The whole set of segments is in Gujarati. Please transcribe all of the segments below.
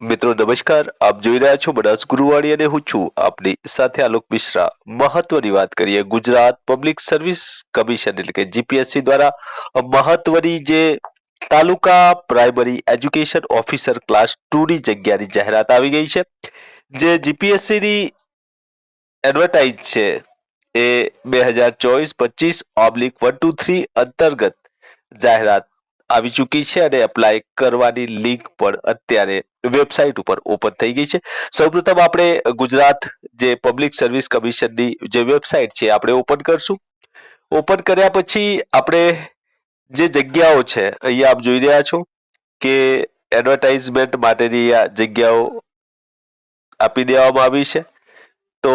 મિત્રો, નમસ્કાર. આપ જોઈ રહ્યા છો બનાસ ગુરુવાણી અને હું છું આપની સાથે આલોક મિશ્રા. મહત્વની વાત કરીએ ગુજરાત પબ્લિક સર્વિસ કમિશન એટલે કે જીપીએસસી દ્વારા. મહત્વની જે taluka primary education officer class two ની જગ્યાની જાહેરાત આવી ગઈ છે. જે જીપીએસસી ની એડવર્ટાઇઝ છે એ બે હજાર ચોવીસ પચીસ ઓબ્લિક વન ટુ થ્રી અંતર્ગત જાહેરાત આવી ચૂકી છે અને એપ્લાય કરવાની લિંક પણ અત્યારે વેબસાઇટ ઉપર ઓપન થઈ ગઈ છે. સૌપ્રથમ આપણે ગુજરાત જે પબ્લિક સર્વિસ કમિશનની જે વેબસાઇટ છે આપણે ઓપન કરશું. ઓપન કર્યા પછી આપણે જે જગ્યાઓ છે, અહીંયા આપ જોઈ રહ્યા છો કે એડવર્ટાઇઝમેન્ટ માટેની આ જગ્યાઓ આપી દેવામાં આવી છે. તો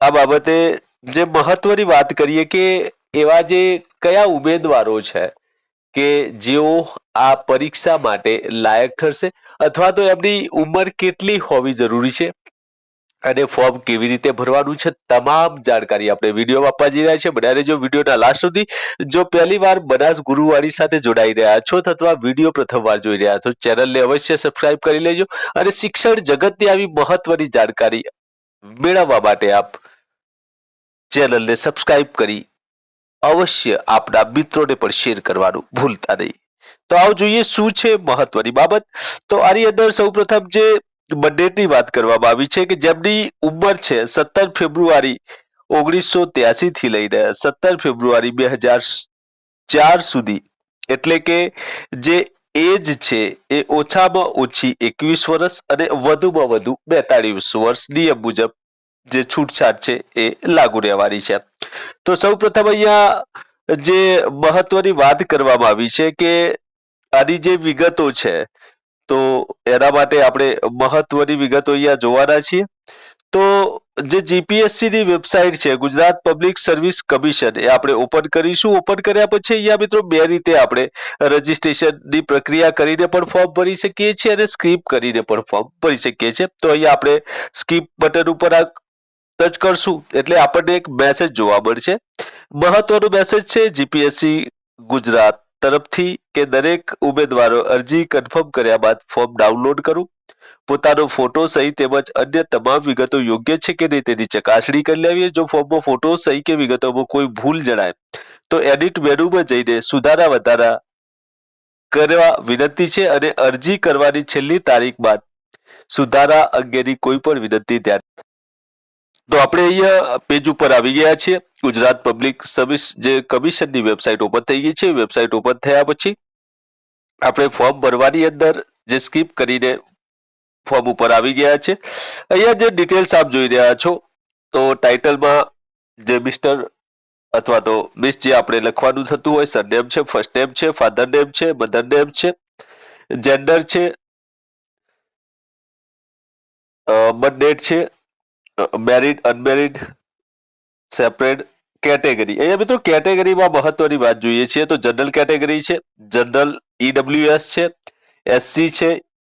આ બાબતે જે મહત્વની વાત કરીએ કે એવા જે કયા ઉમેદવારો છે કે જેઓ આ પરીક્ષા માટે લાયક ઠરશે? અથવા તો એમની ઉંમર કેટલી હોવી જરૂરી છે? અને ફોર્મ કેવી રીતે ભરવાનું છે? તમામ જાણકારી આપણે વિડીયોમાં આપવા જઈ રહ્યા છે બન્યા જો વિડીયોના લાસ્ટ સુધી. જો પહેલી વાર બનાસ ગુરુવાણી સાથે જોડાઈ રહ્યા છો અથવા વીડિયો પ્રથમ વાર જોઈ રહ્યા છો ચેનલને અવશ્ય સબસ્ક્રાઇબ કરી લેજો. અને શિક્ષણ જગતની આવી મહત્વની જાણકારી મેળવવા માટે આપ ચેનલને સબસ્ક્રાઇબ કરી અવશ્ય આપના મિત્રોને પણ શેર કરવાનું ભૂલતા નહીં. તો આવો જોઈએ શું છે મહત્વની બાબત? તો આની અંદર સૌપ્રથમ જે બંનેની વાત કરવામાં આવી છે કે જેમની ઉંમર છે સત્તર ફેબ્રુઆરી ઓગણીસો ત્યાસી થી લઈને સત્તર ફેબ્રુઆરી બે હજાર ચાર સુધી. એટલે કે જે એજ છે એ ઓછામાં ઓછી એકવીસ વર્ષ અને વધુમાં વધુ બેતાળીસ વર્ષ નિયમ મુજબ જે છૂટછાટ છે એ લાગુ રહેવાની છે. તો સૌ પ્રથમ અહીંયા જે મહત્વની વાત કરવામાં આવી છે કે આની જે વિગતો છે, તો એના માટે આપણે મહત્વની વિગતો અહીંયા જોવાના છીએ. તો જે જીપીએસસી ની વેબસાઇટ છે, ગુજરાત પબ્લિક સર્વિસ કમિશન, એ આપણે ઓપન કરીશું. ઓપન કર્યા પછી અહીંયા મિત્રો બે રીતે આપણે રજીસ્ટ્રેશનની પ્રક્રિયા કરીને પણ ફોર્મ ભરી શકીએ છીએ અને સ્કીપ કરીને પણ ફોર્મ ભરી શકીએ છીએ. તો અહીંયા આપણે સ્કીપ બટન ઉપર ટચ કરશું. એટલે આપણને એક મેસેજ જોવા મળશે. મહત્વનો મેસેજ છે જીપીએસસી ગુજરાત તરફથી કે દરેક ઉમેદવારો અરજી કન્ફર્મ કર્યા બાદ ફોર્મ ડાઉનલોડ કરું. પોતાનો ફોટો સહી તેમજ અન્ય તમામ વિગતો યોગ્ય છે કે નહીં તેની ચકાસણી કરી લેવી. જો ફોર્મમાં ફોટો સહી કે વિગતોમાં કોઈ ભૂલ જણાય, તો એડિટ મેનુમાં જઈને સુધારા વધારા કરવા વિનંતી છે અને અરજી કરવાની છેલ્લી તારીખ બાદ સુધારા અંગેની કોઈ પણ વિનંતી ધ્યાન તો આપણે અહીંયા પેજ ઉપર આવી ગયા છીએ. ગુજરાત પબ્લિક સર્વિસ જે કમિશનની વેબસાઇટ ઓપન થઈ ગઈ છે. વેબસાઇટ ઓપન થયા પછી આપણે ફોર્મ ભરવાની અંદર જે સ્કીપ કરીને ફોર્મ ઉપર આવી ગયા છે. અહીંયા જે ડિટેલ્સ આપ જોઈ રહ્યા છો, તો ટાઇટલમાં જે મિસ્ટર અથવા તો મિસ જે આપણે લખવાનું થતું હોય સરનેમ છે ફર્સ્ટ નેમ છે ફાધર નેમ છે મધર નેમ છે જેન્ડર છે બર્થ ડેટ છે મેરિડ અનમેરિડ સેપરેટ કેટેગરી અહીંયા મિત્રો કેટેગરીમાં મહત્વની વાત જોઈએ છીએ તો જનરલ કેટેગરી છે જનરલ ઈડબ્લ્યુએસ છે એસસી છે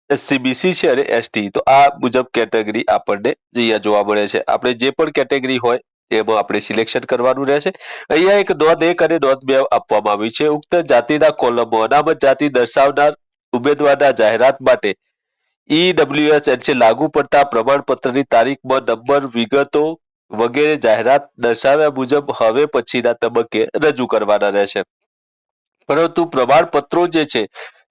એસસીબીસી છે અને એસટી તો આ મુજબ કેટેગરી આપણને અહીંયા જોવા મળે છે. આપણે જે પણ કેટેગરી હોય એમાં આપણે સિલેક્શન કરવાનું રહેશે. અહીંયા એક નોંધ એક અને નોંધ બે આપવામાં આવી છે. ઉક્ત જાતિના કોલમો અનામત જાતિ દર્શાવનાર ઉમેદવારના જાહેરાત માટે ઈડબ્લ્યુએસ એનસી લાગુ પડતા પ્રમાણપત્રની તારીખમાં નંબર, વિગતો વગેરે જાહેરાત દર્શાવ્યા મુજબ હવે પછીના તબક્કે રજૂ કરવાના રહેશે. પરંતુ પ્રમાણપત્રો જે છે,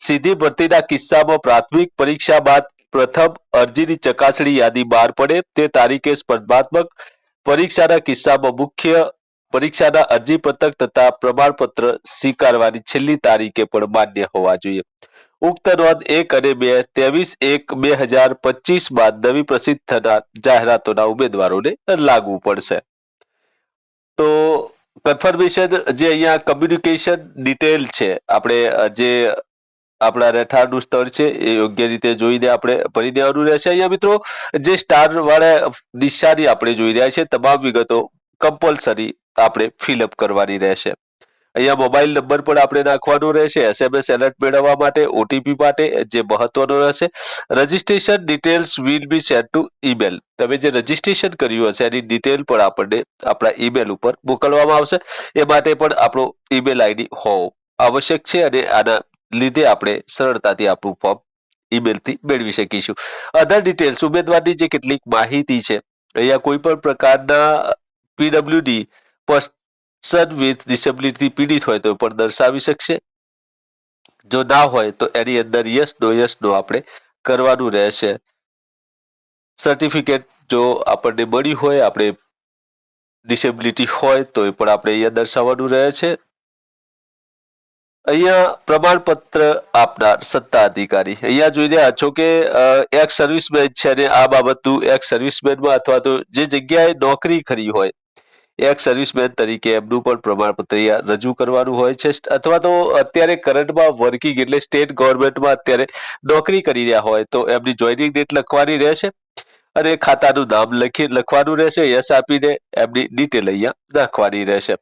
સીધી ભરતીના કિસ્સામાં પ્રાથમિક પરીક્ષા બાદ પ્રથમ અરજીની ચકાસણી યાદી બહાર પડે, તે તારીખે સ્પર્ધાત્મક પરીક્ષાના કિસ્સામાં મુખ્ય પરીક્ષાના અરજી પત્રક તથા પ્રમાણપત્ર સ્વીકારવાની છેલ્લી તારીખે પણ માન્ય હોવા જોઈએ. ઉક્ત નોંધ એક અને બે ત્રેવીસ એક બે હજાર પચીસ બાદ નવી પ્રસિદ્ધ થનાર જાહેરાતોના ઉમેદવારોને લાગુ પડશે. તો કન્ફર્મેશન જે અહીંયા કમ્યુનિકેશન ડિટેલ છે, આપણે જે આપણા રહેઠાણનું સ્થળ છે, એ યોગ્ય રીતે જોઈને આપણે ભરી દેવાનું રહેશે. અહીંયા મિત્રો, જે સ્ટાર વાળા નિશાની આપણે જોઈ રહ્યા છે તમામ વિગતો કમ્પલસરી આપણે ફિલઅપ કરવાની રહેશે. અહીંયા મોબાઈલ નંબર પણ આપણે નાખવાનો રહેશે. એસએમએસ એલર્ટ મેળવવા માટે ઓટીપી માટે જે મહત્વનો રહેશે. Registration details will be send to email તમે જે રજીસ્ટ્રેશન કર્યું હશે, એની ડિટેલ પણ આપણને આપણા ઈમેલ ઉપર મોકલવામાં આવશે. એ માટે પણ આપણો ઈમેલ આઈડી હોવો આવશ્યક છે અને આના લીધે આપણે સરળતાથી આપણું ફોર્મ ઈમેલથી મેળવી શકીશું. અધર ડિટેલ્સ ઉમેદવારની જે કેટલીક માહિતી છે, અહીંયા કોઈ પણ પ્રકારના પીડબ્લ્યુડી પર્સન વિથ ડિસેબિલિટી પીડિત હોય તો પણ દર્શાવી શકશે. જો ના હોય તો એની અંદર યસ નો યસ નો આપણે કરવાનું રહેશે. સર્ટિફિકેટ જો આપણને મળ્યું હોય, આપણે ડિસેબિલિટી હોય તો એ પણ આપણે અહીંયા દર્શાવવાનું રહે છે. અહીંયા પ્રમાણપત્ર આપનાર સત્તા અધિકારી અહીંયા જોઈ રહ્યા છો કે એક સર્વિસમેન છે અને આ બાબતનું એક સર્વિસમેનમાં અથવા તો જે જગ્યાએ નોકરી કરી હોય એક્સ સર્વિસમેન તરીકે એમનું પણ પ્રમાણપત્ર રજૂ કરવાનું હોય છે. અથવા તો અત્યારે કરંટમાં વર્કિંગ એટલે સ્ટેટ ગવર્મેન્ટમાં અત્યારે નોકરી કરી રહ્યા હોય તો એમની જોઈનિંગ ડેટ લખવાની રહેશે અને ખાતાનું નામ લખી લખવાનું રહેશે. યસ આપીને એમની ડિટેલ અહીંયા નાખવાની રહેશે.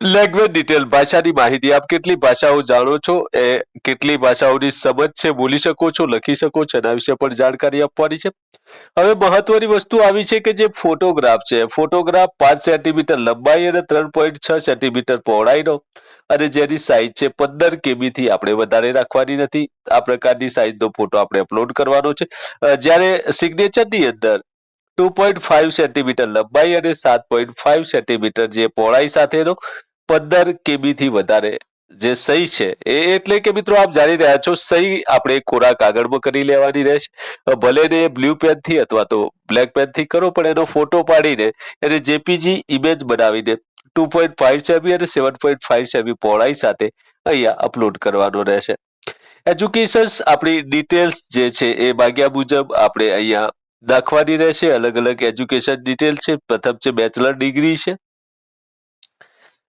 લેંગ્વેજ ડિટેલ ભાષાની માહિતી આપ કેટલી ભાષાઓ જાણો છો? એ કેટલી ભાષાઓની સમજ છે? બોલી શકો છો? લખી શકો છો? એના વિશે પણ જાણકારી આપવાની છે. હવે મહત્વની વસ્તુ આવી છે કે જે ફોટોગ્રાફ છે. ફોટોગ્રાફ પાંચ સેન્ટીમીટર લંબાઈ અને ત્રણ પોઈન્ટ છ સેન્ટીમીટર પહોળાઈનો અને જેની સાઈઝ છે પંદર કેબી થી આપણે વધારે રાખવાની નથી. આ પ્રકારની સાઈઝનો ફોટો આપણે અપલોડ કરવાનો છે. જ્યારે સિગ્નેચરની અંદર ટુ પોઈન્ટ ફાઈવ સેન્ટીમીટર લંબાઈ અને સાત પોઈન્ટ ફાઈવ સેન્ટીમીટર જે પહોળાઈ સાથેનો પંદર કેબી થી વધારે જે સહી છે, એ એટલે કે મિત્રો આપ જાણી રહ્યા છો, સહી આપણે ખોરાક આગળમાં કરી લેવાની રહેશે. ભલે ને બ્લુ પેનથી અથવા તો બ્લેક પેનથી કરો, પણ એનો ફોટો પાડીને એને જેપીજી ઇમેજ બનાવીને ટુ પોઈન્ટ ફાઈવ સેમી અને સેવન પોઈન્ટ ફાઈવ સેમી પહોળાઈ સાથે અહીંયા અપલોડ કરવાનો રહેશે. એજ્યુકેશન્સ આપણી ડિટેલ્સ જે છે, એ માગ્યા મુજબ આપણે અહીંયા દાખવાની રહેશે. અલગ અલગ એજ્યુકેશન ડિટેલ છે. પ્રથમ છે બેચલર ડિગ્રી છે.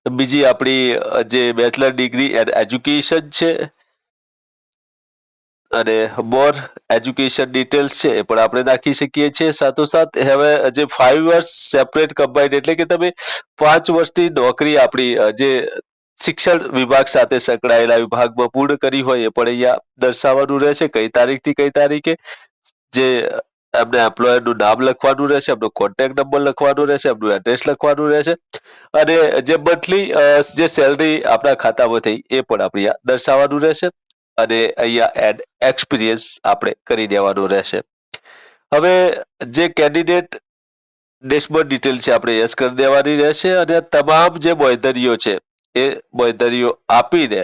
બીજી આપણી જે બેચલર ડિગ્રી એન્ડ એજ્યુકેશન છે, અને મોર એજ્યુકેશન ડિટેલ્સ છે, એ પણ આપણે નાખી શકીએ છીએ. સાથોસાથ હવે જે ફાઈવ વર્ષ સેપરેટ કમ્બાઈન્ડ એટલે કે તમે પાંચ વર્ષની નોકરી આપણી જે શિક્ષણ વિભાગ સાથે સંકળાયેલા વિભાગમાં પૂર્ણ કરી હોય, એ પણ અહીંયા દર્શાવવાનું રહેશે. કઈ તારીખથી કઈ તારીખે? જે એમને એમ્પ્લોયરનું નામ લખવાનું રહેશે, એમનો કોન્ટેક્ટ નંબર લખવાનો રહેશે, એમનું એડ્રેસ લખવાનું રહેશે અને જે મંથલી જે સેલરી આપણા ખાતામાં થઈ એ પણ આપણે દર્શાવવાનું રહેશે અને અહીંયા એડ એક્સપિરિયન્સ આપણે કરી દેવાનું રહેશે. હવે જે કેન્ડિડેટ ડેશબોર્ડ ડિટેલ છે આપણે યસ કરી દેવાની રહેશે અને તમામ જે બોયધરીઓ છે એ બોયધરીઓ આપીને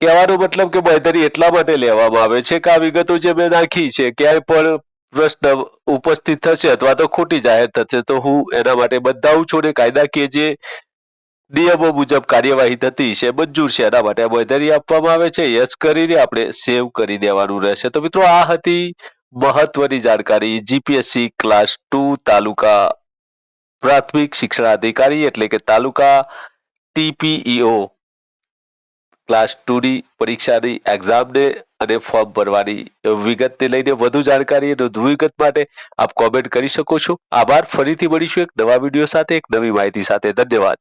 કહેવાનો મતલબ કે બાંયધરી એટલા માટે લેવામાં આવે છે કે આ વિગતો જે મેં નાખી છે, ક્યાંય પણ પ્રશ્ન ઉપસ્થિત થશે અથવા તો ખોટી જાહેર થશે, તો હું એના માટે બધા છું ને કાયદાકીય જે નિયમો મુજબ કાર્યવાહી થતી છે, મંજૂર છે, એના માટે બાંયધરી આપવામાં આવે છે. યસ કરીને આપણે સેવ કરી દેવાનું રહેશે. તો મિત્રો, આ હતી મહત્વની જાણકારી જીપીએસસી ક્લાસ ટુ તાલુકા પ્રાથમિક શિક્ષણ અધિકારી એટલે કે તાલુકા ટીપીઈઓ ક્લાસ ટુની પરીક્ષાની એક્ઝામ ને અને ફોર્મ ભરવાની વિગતને લઈને વધુ જાણકારી અને વિગત માટે આપ કોમેન્ટ કરી શકો છો. આભાર. ફરીથી મળીશું એક નવા વીડિયો સાથે, એક નવી માહિતી સાથે. ધન્યવાદ.